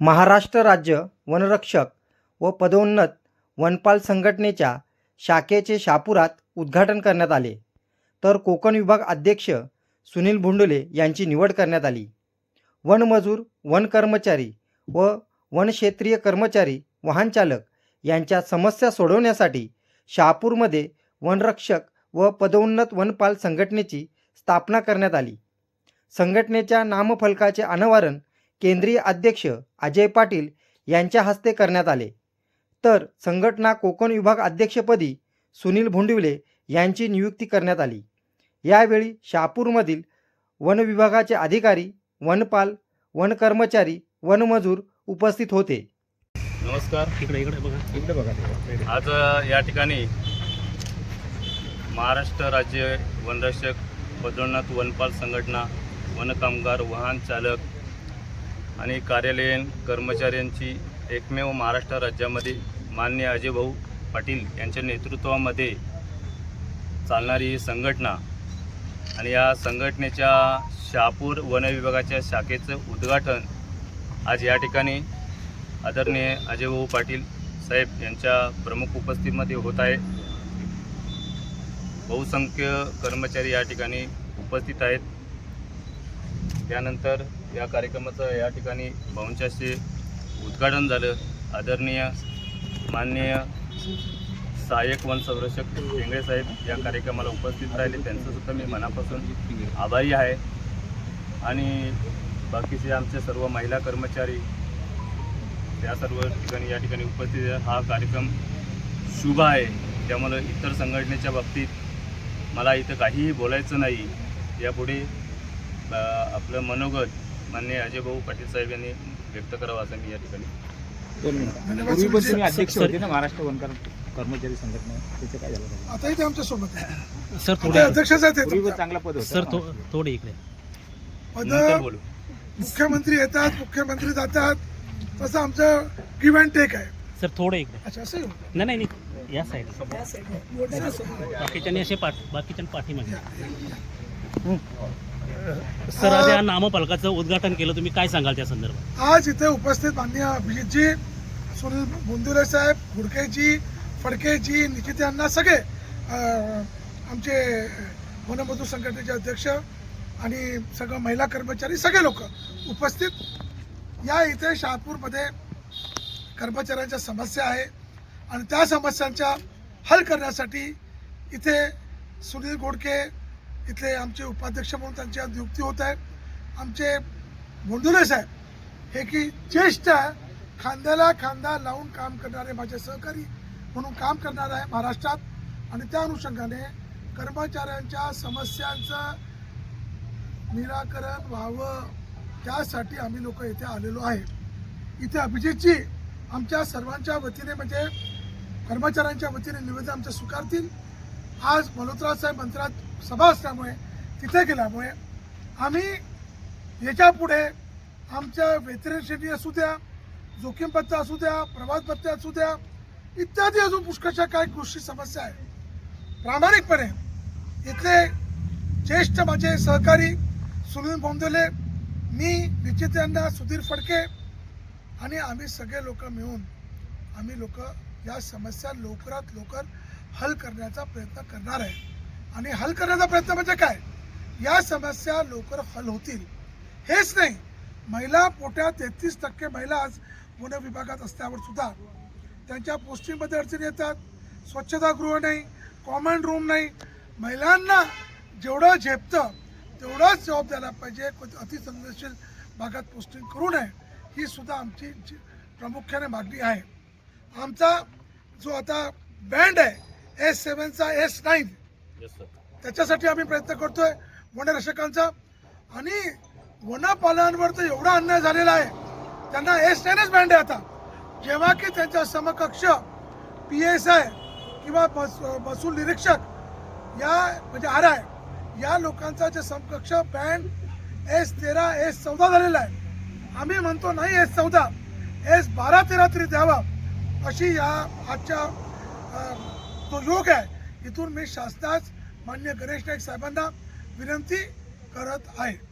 महाराष्ट्र राज्य वनरक्षक व पदोन्नत वनपाल संघटनेच्या शाखेचे शापुरात उद्घाटन करण्यात आले. तर कोकण विभाग अध्यक्ष सुनील भोंडुले यांची निवड करण्यात आली. वनमजूर वन कर्मचारी व वनक्षेत्रीय कर्मचारी वाहनचालक यांच्या समस्या सोडवण्यासाठी शहापूरमध्ये वनरक्षक व पदोन्नत वनपाल संघटनेची स्थापना करण्यात आली. संघटनेच्या नामफलकाचे अनावरण केंद्रीय अध्यक्ष अजय पाटील यांच्या हस्ते करण्यात आले. तर संघटना कोकण विभाग अध्यक्षपदी सुनील भोंडिवले यांची नियुक्ती करण्यात आली. यावेळी शहापूरमधील वन विभागाचे अधिकारी वनपाल वन कर्मचारी वनमजूर उपस्थित होते. नमस्कार. इकडे इकडे बघा. इकडे बघा. आज या ठिकाणी महाराष्ट्र राज्य वनरक्षक पदोन्नत वनपाल संघटना वनकामगार वाहन चालक आणि कार्यालयीन कर्मचाऱ्यांची एकमेव महाराष्ट्र राज्यामध्ये मान्य अजयभाऊ पाटील यांच्या नेतृत्वामध्ये चालणारी ही संघटना आणि या संघटनेच्या शहापूर वन विभागाच्या शाखेचं उद्घाटन आज या ठिकाणी आदरणीय अजयभाऊ पाटील साहेब यांच्या प्रमुख उपस्थितीमध्ये होत आहे. बहुसंख्य कर्मचारी या ठिकाणी उपस्थित आहेत. त्यानंतर या कार्यक्रमाचं या ठिकाणी भाऊंच्याशी उद्घाटन झालं. आदरणीय माननीय सहाय्यक वन संरक्षक शेंगळे साहेब या कार्यक्रमाला उपस्थित राहिले. त्यांचंसुद्धा मी मनापासून आभारी आहे. आणि बाकीचे आमचे सर्व महिला कर्मचारी त्या सर्व ठिकाणी या ठिकाणी उपस्थित हा कार्यक्रम शुभ आहे. त्यामुळं इतर संघटनेच्या बाबतीत मला इथं काहीही बोलायचं नाही. यापुढे आपलं मनोगत माननीय अजयभाऊ पाटील साहेब यांनी व्यक्त करावं असं मी या ठिकाणी दोन मिनिटं पूर्वी पण तुम्ही अध्यक्ष होते ना महाराष्ट्र वनकर कर्मचारी संघटना. त्याचं काय झालं? आता ते आमच्यासोबत आहे. सर थोडे अध्यक्षच आहेत चांगला पद सर थोडे इकडे. पद मुख्यमंत्री येतात मुख्यमंत्री जातात. तसं आमचं गिव्ह अँड टेक आहे. सर थोडे इकडे. अच्छा असं. नाही नाही नाही. या साईड बाकीच्यांनी असे पाठ बाकीच्या पाठीमागे. सर आज या नामफलकाचं उद्घाटन केलं तुम्ही काय सांगाल त्या संदर्भात? आज इथे उपस्थित माननीय अभिजितजी सुनील बुंदुले साहेब हुडकेजी फडकेजी निकित यांना सगळे आमचे वनमजूर संघटनेचे अध्यक्ष आणि सगळं महिला कर्मचारी सगळे लोक उपस्थित. या इथे शहापूरमध्ये कर्मचाऱ्यांच्या समस्या आहे आणि त्या समस्यांचा हल करण्यासाठी इथे सुनील गोडके इथले आमचे उपाध्यक्ष म्हणून त्यांची आज नियुक्ती होत आहे. आमचे बोंडुले साहेब हे की ज्येष्ठ खांद्याला खांदा लावून काम करणारे माझे सहकारी म्हणून काम करणार आहे महाराष्ट्रात आणि त्या अनुषंगाने कर्मचाऱ्यांच्या समस्यांचं निराकरण व्हावं त्यासाठी आम्ही लोक इथे आलेलो आहे. इथे अभिजितजी आमच्या सर्वांच्या वतीने म्हणजे कर्मचाऱ्यांच्या वतीने निवेदन आमच्या स्वीकारतील. आज मल्होत्रा साहेब मंत्रात सभा असल्यामुळे तिथे गेल्यामुळे आम्ही याच्यापुढे आमच्या वेतरेशनी असू द्या जोखीम भत्ता असू द्या प्रवास भत्ते असू द्या इत्यादी अजून पुष्कळच्या काही गोष्टी समस्या आहे प्रामाणिकपणे इथले ज्येष्ठ माझे सहकारी सुनील बोंदले मी निश्चित यांना सुधीर फडके आणि आम्ही सगळे लोक मिळून आम्ही लोक या समस्या लवकरात लवकर हल करण्याचा प्रयत्न करणार आहे. आणि हल करण्याचा प्रयत्न म्हणजे काय? या समस्या लवकर हल होतील. हेच नाही महिला पोट्या तेहतीस टक्के महिला आज वन विभागात असल्यावर सुद्धा त्यांच्या पोस्टिंगमध्ये अडचणी येतात. स्वच्छतागृह नाही कॉमन रूम नाही. महिलांना जेवढं झेपतं तेवढाच जबाब द्यायला पाहिजे. कोण- अतिसंवेदनशील भागात पोस्टिंग करू नये ही सुद्धा आमची प्रामुख्याने मागणी आहे. आमचा जो आता बँड आहे एस सेवनचा एस नाईन त्याच्यासाठी आम्ही प्रयत्न करतोय वनरक्षकांचा. आणि वनपालांवर तर एवढा अन्याय झालेला आहे. त्यांना एस टेनच बँड आहे आता. जेव्हा की त्यांच्या समकक्ष पी एस आय किंवा बस महसूल निरीक्षक या म्हणजे आर आय या लोकांचा जे समकक्ष बँड एस तेरा एस चौदा झालेला आहे. आम्ही म्हणतो नाही एस चौदा एस बारा तेरा तरी द्यावा. अशी या आजच्या जो योग आहे इथून मी शासनास मान्य गणेश नाईक साहेबांना विनंती करत आहे.